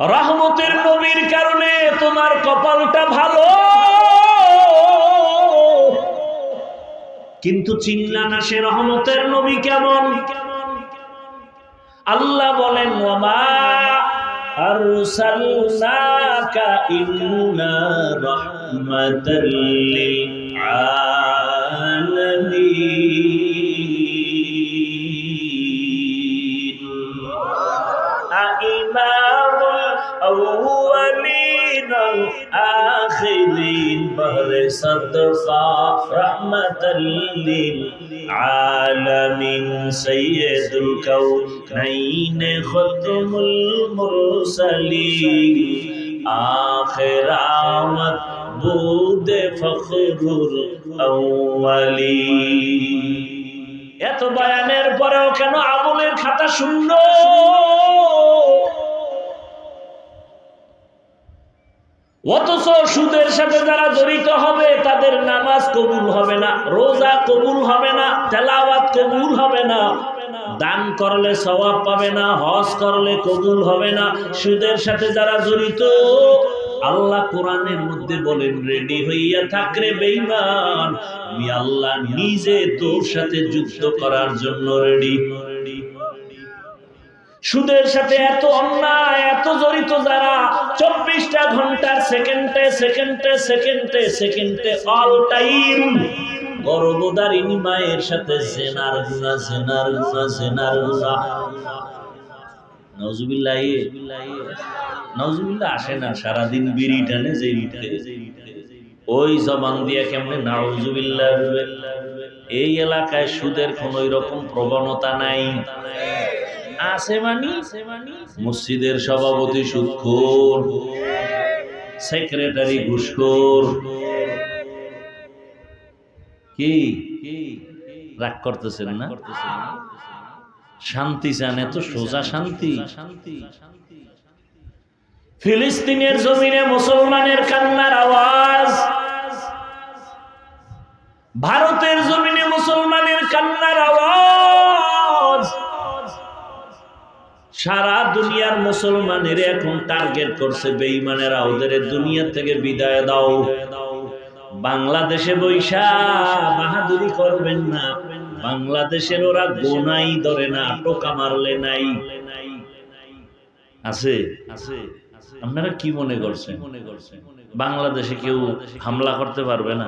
রহমতের নবীর কারণে তোমার কপালটা ভালো। কিন্তু চিনলা না সে রহমতের নবী কেমন? আল্লাহ বলেন ওমা আরসালনাকা আলামিন। الأولين الآخرين بهر صدقا رحمة للعالمين سيد الكونين ختم المرسلين آخر آمد بود فخر الأولين এত বয়ানের পরেও কেন আমলের খাতা শূন্য অথচ সুদের সাথে যারা জড়িত হবে, তাদের নামাজ কবুল হবে না, রোজা কবুল হবে না, তেলাওয়াত কবুল হবে না। দান করলে সওয়াব পাবে না, হজ করলে কবুল হবে না। সুদের সাথে যারা জড়িত, আল্লাহ কোরআনের মধ্যে বলেন, রেডি হইয়া থাকরে বেঈমান, আমি আল্লাহ নিজে তোর সাথে যুদ্ধ করার জন্য রেডি। সুদের সাথে এত অন্যায়, এত জড়িত যারা, চব্বিশটা ঘণ্টার সেকেন্ডে সেকেন্ডে সেকেন্ডে সেকেন্ডে অল টাইম গর্ভদারিণী মায়ের সাথে জেনার গুণা জেনার গুণা জেনার গুণা। আসে না, সারাদিন বিড়ি টানে যে ওই জবান দিয়ে কেমনে নাউজুবিল্লাহ এই এলাকায় সুদের কোন রকম প্রবণতা নাই। আছে মানি? মসজিদের সভাপতি সুৎখোর, সেক্রেটারি ঘুষখোর। কি? রাগ করতেছেন না? শান্তি চান, এত সোজা শান্তি। ফিলিস্তিনের জমিনে মুসলমানের কান্নার আওয়াজ। ভারতের জমিনে মুসলমানের কান্নার আওয়াজ সারা দুনিয়ার মুসলমানের এখন টার্গেট করছে বেঈমানেরা, ওদের দুনিয়া থেকে বিদায় দাও। বাংলাদেশে বৈশা বাহাদুরি করবেন না। বাংলাদেশের ওরা গোনাই ধরে না, টোকা মারলে নাই। আছে? আছে আপনারা কি মনে করছেন? মনে করছেন বাংলাদেশে কেউ হামলা করতে পারবে না?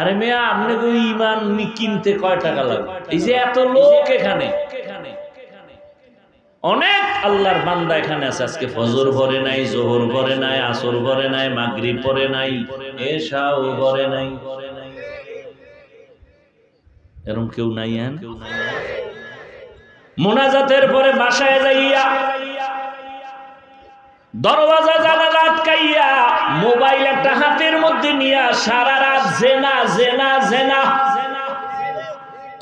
আরে মেয়া, আপনি ইমান কিনতে কয় টাকা লাগবে? এই যে এত লোক এখানে। অনেক আল্লাহর বান্দা এখানে আছে। আজকে ফজর ভরে নাই, জোহর ভরে নাই, আসর ভরে নাই, মাগরিব পরে নাই, এশাও ভরে নাই। এরকম কেউ নাই হ্যাঁ মোনাজাতের পরে বাসায় যাইয়া, দরওয়াজা, জানালা আটকাইয়া, মোবাইল একটা হাতের মধ্যে নিয়া সারা রাত জেনা জেনা জেনা।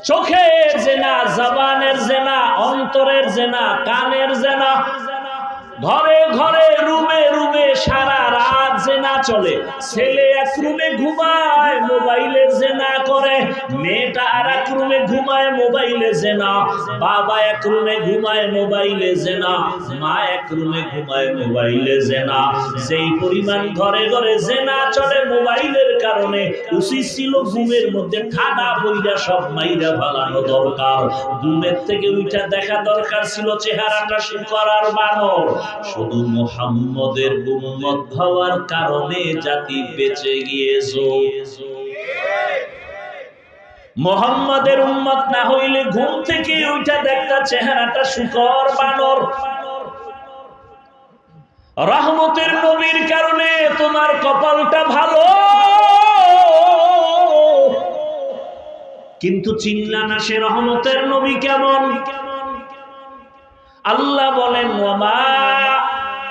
চোখের জেনা জবানের জেনা অন্তরের জেনা কানের জেনা। ঘরে ঘরে রুমে রুমে সারা জেনা চলে, ছেলে এক রুমে ঘুমায় মোবাইলে জেনা করে, মেয়েটা আর এক রুমে ঘুমায়, মোবাইলে জেনা। বাবা এক রুমে ঘুমায়, মোবাইলে জেনা। মা এক রুমে ঘুমায়, মোবাইলে জেনা। যেই পরিমাণ ঘরে ঘরে জেনা চলে মোবাইলের কারণে ছিল ঘুমের মধ্যে ঠাডা বইরা সব মাইরা দরকার। ঘুমের থেকে দেখা দরকার ছিল চেহারাটা বানর। শুধু মোহাম্মদের হওয়ার জাতি বেঁচে গিয়েছো। মোহাম্মদের উম্মত না হইলে ঘুম থেকে ওইটা দেখতা চেহারাটা শুকর বানর। রহমতের নবীর কারণে তোমার কপালটা ভালো। কিন্তু চিনলা না সে রহমতের নবী কেমন? আল্লাহ বলেন ওমা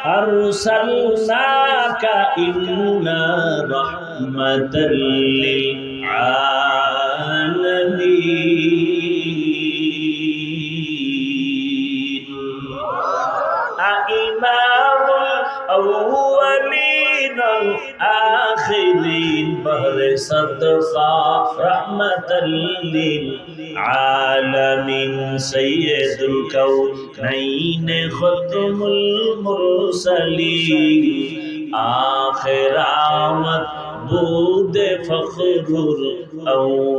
আরসালনাকা ইল্লা রাহমাতাল লিল আলামিন। ইমাম الأولين الآخرين بهر صدقة رحمة للعالمين سيد الكونين ختم المرسلين آخر آمد بود فخر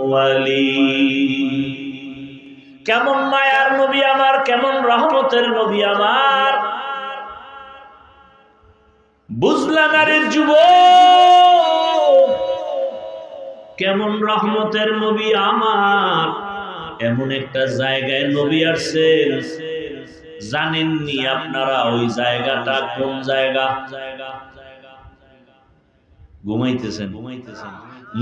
الأولين কেমন মায়ার নবী আমার কেমন রহমতের নবী আমার বুঝলাম আরে যুব কেমন রহমতের নবী আমার। এমন একটা জায়গায় নবী আসছেন। জানেননি আপনারা ওই জায়গাটা কোন জায়গা? ঘুমাইতেছেন। ঘুমাইতেছেন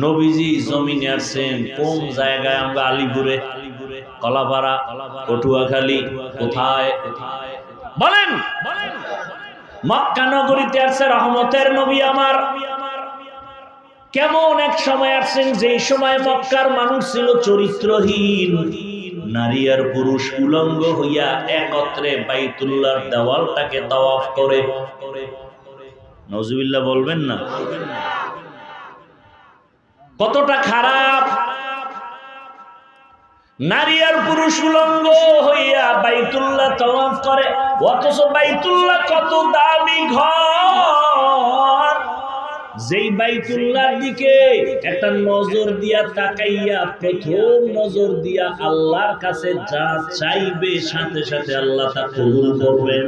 নবীজি জমিনে আসছেন। কোন জায়গায় আমরা আলিপুরে? কলাপাড়া কলাপাড়া পটুয়াখালী, কোথায়? কোথায় বলেন বলেন। মক্কা নগরীতে আসছে রহমতের নবী আমার। কেমন এক সময় আসছেন যে সময় মক্কার মানুষ ছিল চরিত্রহীন। নারী আর পুরুষ উলঙ্গ হইয়া একত্রে বাইতুল্লাহর দেওয়ালটাকে তাওয়াফ করে। নজুবিল্লাহ বলবেন না? কতটা খারাপ। নারী আর পুরুষ উলঙ্গ হইয়া বাইতুল্লাহ তওয়াফ করে। অথচ বাইতুল্লাহ কত দামি ঘর। যেই বাইতুল্লাহর দিকে একটা নজর দিয়া তাকাইয়া, প্রথম নজর দিয়া আল্লাহর কাছে যা চাইবে, সাথে সাথে আল্লাহ তা কবুল করবেন।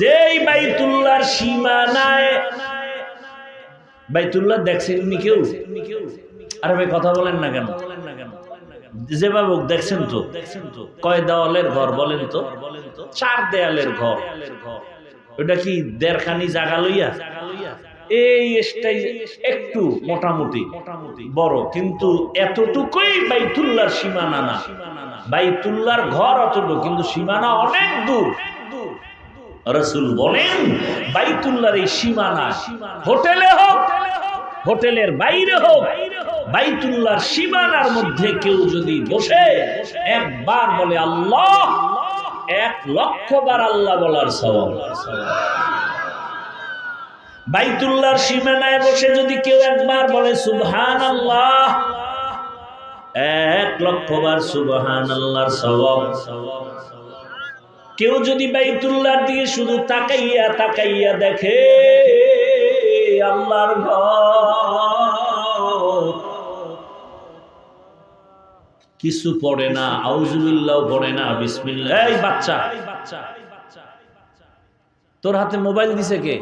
যেই বাইতুল্লাহর সীমানায়, বাইতুল্লাহ দেখছেন কেউ? আরে ভাই, কথা বলেন না কেন? যেভাবে দেখছেন তো দেখছেন তো? কয় দেওয়ালের ঘর বলেন তো? চার দেয়ালের ঘর। ওটা কি দেড়খানি জাগা লইয়া? এই স্টাই একটু মোটামুটি মোটামুটি বড়, কিন্তু এতটুকুই বাইতুল্লাহর সীমানা না। বাইতুল্লার ঘর অতটুকু, কিন্তু সীমানা অনেক দূর। রসুল বলেন, বাইতুল্লাহর এই সীমানা হোটেলে হোক, হোটেলের বাইরে হোক, বাইতুল্লাহর সীমানার মধ্যে কেউ যদি বসে, একবার বলে আল্লাহ, এক লক্ষ বার আল্লাহ বলার সওয়াব। বাইতুল্লাহর সীমানায় বসে যদি কেউ একবার বলে সুবহান আল্লাহ এক লক্ষ বার সুবহান আল্লাহর সওয়াব। কেউ যদি বাইতুল্লাহর দিকে শুধু তাকাইয়া তাকাইয়া দেখে, আল্লাহর ঘর। কিছু পড়ে না আউজুবিল্লাহ পড়ে না, বিসমিল্লাহ। এই বাচ্চা, তোর হাতে মোবাইল দিছে কে?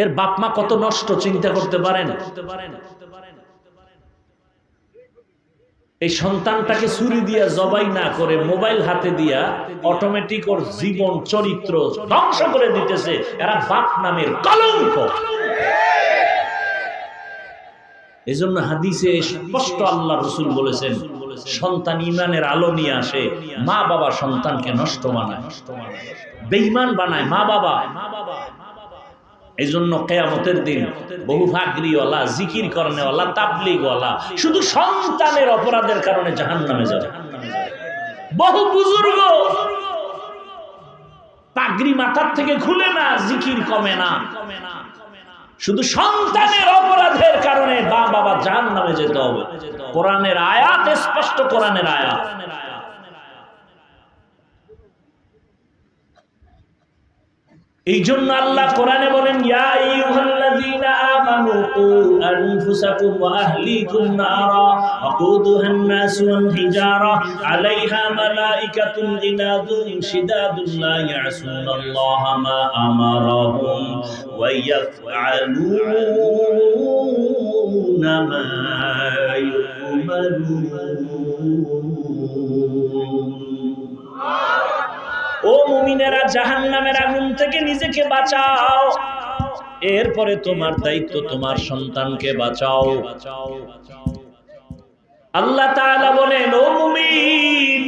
এর বাপ মা কত নষ্ট, চিন্তা করতে পারেন? এই সন্তানটাকে ছুরি দিয়া, জবাই না করে, মোবাইল হাতে দিয়া অটোমেটিক ওর জীবন, চরিত্র ধ্বংস করে দিতেছে। এরা বাপ নামের কলঙ্ক। এই জন্য হাদিসে স্পষ্ট আল্লাহ রসুল বলেছেন, সন্তান ইমানের আলো নিয়ে আসে মা বাবা সন্তানকে নষ্ট বানায়। বেইমান বানায় মা বাবা এই জন্য কেয়ামতের দিন বহু ভাগরিওয়ালা জিকির করেনেওয়ালা তাবলিগওয়ালা, শুধু সন্তানের অপরাধের কারণে জাহান নামে যাবে। বহু বুজুর্গ পাগড়ি মাথার থেকে খুলে না, জিকির কমে না। শুধু সন্তানের অপরাধের কারণে বা বাবা জাহান নামে যেতে হবে। কোরআনের আয়াত স্পষ্ট, কোরআনের আয়াত। এই জন্য আল্লাহ কোরআনে বলেন ইয়া আইয়ুহাল্লাযীনা ও মুমিনেরা জাহান্নামের আগুন থেকে নিজেকে বাঁচাও। এরপরে তোমার দায়িত্ব তোমার সন্তানকে বাঁচাও। আল্লাহ বলেন, ও মুমিন,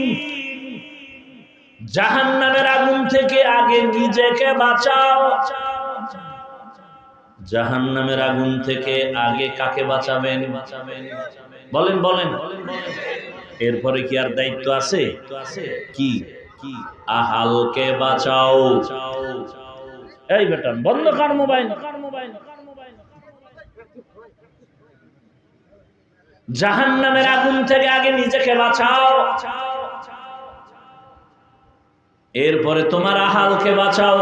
জাহান্নামের আগুন থেকে আগে নিজেকে বাঁচাও। জাহান্নামের আগুন থেকে আগে কাকে বাঁচাবেন? বলেন বলেন। এরপরে কি আর দায়িত্ব আছে? কি? আহালকে বাঁচাও। এই বেটা, বন্ধ কর মোবাইল। জাহান্নামের আগুন থেকে আগে নিজেকে বাঁচাও। এরপরে তোমার আহালকে বাঁচাও।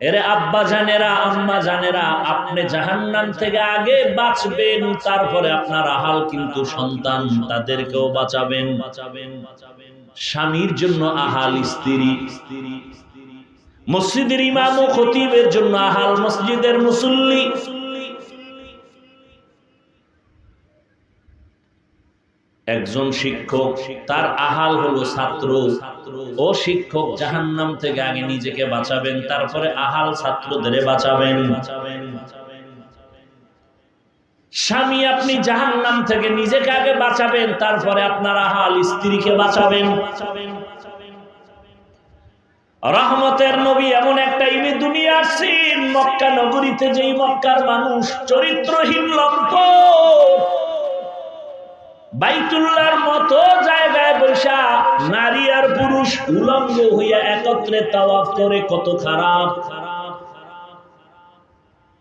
এরে আব্বা জানেরা, আম্মা জানেরা, আপনি জাহান্নাম থেকে আগে বাঁচবেন, তারপরে আপনার আহাল কিন্তু সন্তান, তাদেরকেও বাঁচাবেন বাঁচাবেন বাঁচাবেন। স্বামীর জন্য আহাল স্ত্রী। মসজিদের ইমাম ও খতিবের জন্য আহাল মসজিদের মুসল্লি। একজন শিক্ষক, তার আহাল হলো ছাত্র। ও শিক্ষক জাহান্নাম থেকে আগে নিজেকে বাঁচাবেন, তারপরে আহাল ছাত্রদের বাঁচাবেন। স্বামী আপনি জাহান্নাম থেকে নিজেকে আগে বাঁচাবেন, তারপরে আপনার আহাল স্ত্রীকে বাঁচাবেন। রহমতের নবী এমন একটা ইমি দুনিয়া আসছেন মক্কা নগরীতে যেই মক্কার মানুষ চরিত্রহীন লম্পট। বাইতুল্লাহর মতো জায়গায় বৈশা নারী আর পুরুষ উলঙ্গ হইয়া একত্রে তাওয়াফ করে কত খারাপ।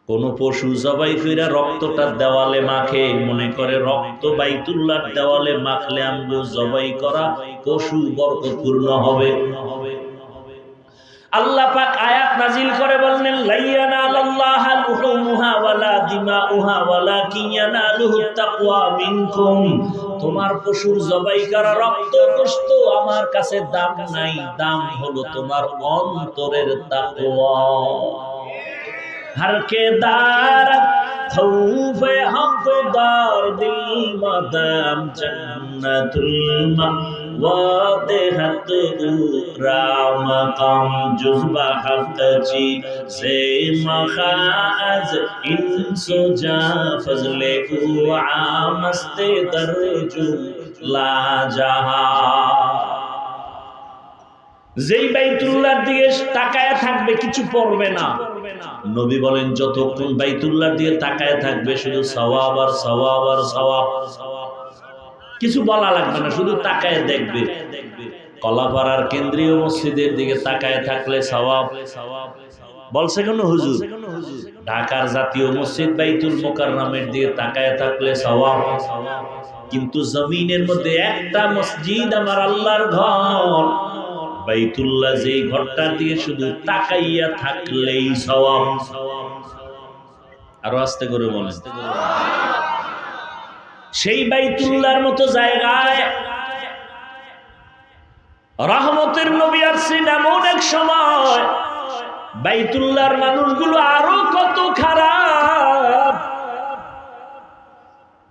কোন পশু জবাই ফিরা রক্তটা দেওয়ালে মাখে, মনে করে রক্ত বাইতুল্লাহর দেওয়ালে মাখলে আমগো জবাই করা পশু বরকতপূর্ণ হবে। আল্লাহ পাক আয়াত নাজিল করে বললেন লাইয়ানা আল্লাহ লুহুমুহা ওয়ালা দিমাউহা ওয়ালাকিন ইয়ানালুহু তাকওয়া মিনকুম। তোমার পশুর জবাই করা রক্ত গোশত আমার কাছে দাম নাই, দাম হলো তোমার অন্তরের তাকওয়া। हर के दार खौफ हक दार, दिल मदम जन्नतुल वादहत राम कम जुज़बा हक जी, से मखाज इंसो जा फजले आमस्ते दरजु ला जहा। যেই বাইতুল্লাহর দিকে তাকায় থাকবে, কিছু পড়বে না। নবী বলেন, যতক্ষণ বাইতুল্লাহর দিকে তাকায় থাকবে, শুধু সওয়াব আর সওয়াব আর সওয়াব। কিছু বলা লাগবে না, শুধু তাকায় দেখবে। কলাপাড়ার কেন্দ্রীয় মসজিদের দিকে তাকায় থাকলে সওয়াব। বলছে কেন হুজুর? ঢাকার জাতীয় মসজিদ বাইতুল মোকাররমের দিকে তাকায় থাকলে সওয়াব। কিন্তু জমিনের মধ্যে একটা মসজিদ আমার আল্লাহর ঘর। বাইতুল্লাহ যেই ঘরটার দিকে শুধু তাকাইয়া থাকলেই সওয়াব। আরও আস্তে করে বলেন। সেই বাইতুল্লাহর মতো জায়গায় রহমতের নবী আসছেন এমন এক সময়, বাইতুল্লাহর মানুষগুলো আরও কত খারাপ।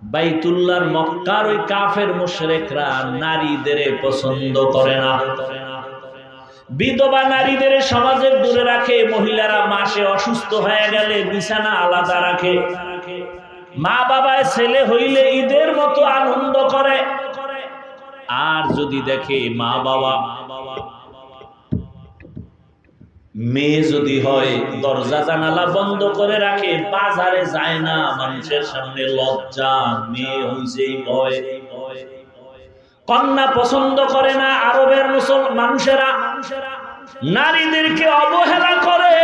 বাইতুল্লাহর মক্কার ওই কাফের মুশরিকরা নারীদের পছন্দ করে না। বিধবা নারীদের সমাজের দূরে রাখে, মহিলারা মাসে অসুস্থ হয়ে গেলে বিছানা আলাদা রাখে। মা বাবায় ছেলে হইলে ঈদের মতো আনন্দ করে। আর যদি দেখে মা বাবা, মেয়ে যদি হয়, দরজা জানালা বন্ধ করে রাখে, বাজারে যায় না, মানুষের সামনে লজ্জা, মেয়ে হইছেই ভয়। কন্যা পছন্দ করে না, আরবের মুসল, মানুষেরা নারীদেরকে অবহেলা করে।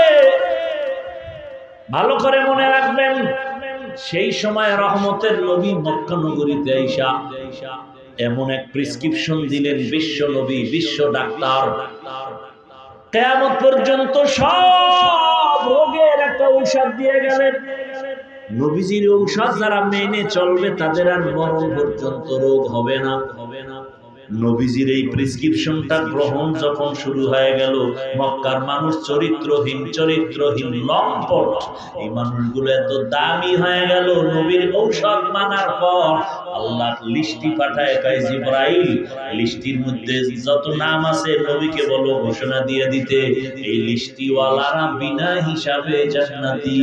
ভালো করে মনে রাখবেন, সেই সময় রহমতের নবী মক্কা নগরীতে আইসা এমন এক প্রেসক্রিপশন দিলেন বিশ্ব নবী, বিশ্ব ডাক্তার। কেয়ামত পর্যন্ত সব রোগের একটা ঔষধ দিয়ে গেলেন। নবীজির ঔষধ যারা মেনে চলবে, তাদের আর মরণ পর্যন্ত রোগ হবে না হবে না। নবীজির এই প্রেসক্রিপশনটা গ্রহণ যখন শুরু হয়ে গেল, মক্কার মানুষ চরিত্রহীন চরিত্রহীন, লম্পট। এই মানুষগুলো এত দামি হয়ে গেল, নবীর ঔষধ মানার পর আল্লাহ লিস্টি পাঠায়, কয় জিব্রাইল লিস্টির মধ্যে যত নাম আছে নবীকে বলো, ঘোষণা দিয়ে দিতে, এই লিস্টিওয়ালারা বিনা হিসাবে জান্নাতি।